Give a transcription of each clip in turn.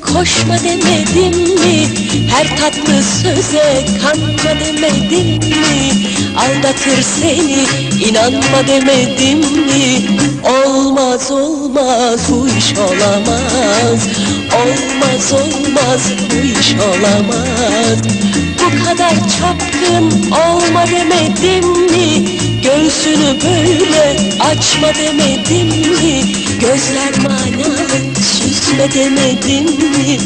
koşma demedim mi? Her tatlı söze kanma demedim mi? Aldatır seni inanma demedim mi? Olmaz olmaz bu iş olamaz Olmaz olmaz bu iş olamaz Bu kadar çapkın olma demedim mi? Göğsünü böyle açma demedim mi? Gözler manalı süsme demedim mi?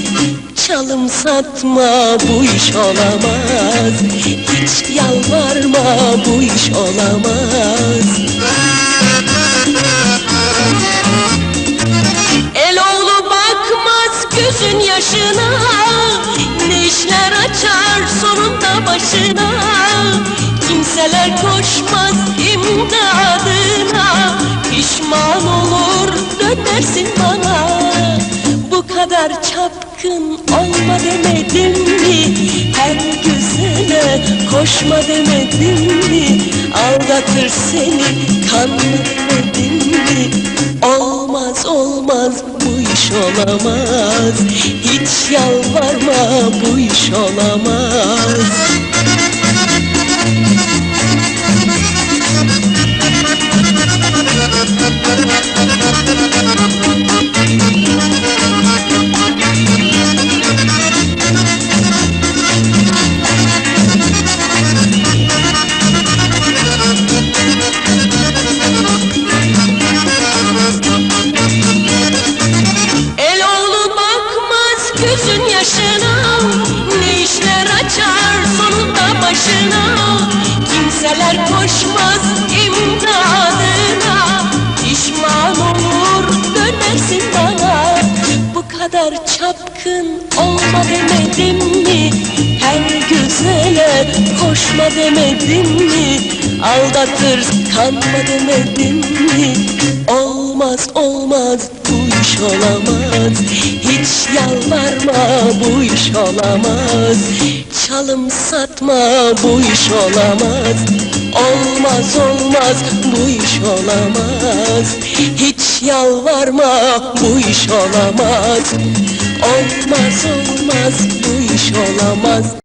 Çalım satma bu iş olamaz. Hiç yalvarma bu iş olamaz. El oğlu bakmaz gözün yaşına. Ne işler açar sonunda başına. Kimseler koşmaz imdadına. Pişman olur dönersin kadar çapkın olma demedim mi? Her güzele koşma demedim mi? Aldatır seni kanma demedim mi? Olmaz olmaz bu iş olamaz. Hiç yalvarma bu iş olamaz Kimseler koşmaz imdadına. Pişman olur dönersin bana. Bu kadar çapkın olma demedim mi? Her güzele koşma demedim mi? Aldatır kanma demedim mi? Olmaz olmaz bu iş olamaz. Hiç yalvarma bu iş olamaz Çalım satma bu iş olamaz. Olmaz olmaz bu iş olamaz. Hiç yalvarma bu iş olamaz. Olmaz olmaz bu iş olamaz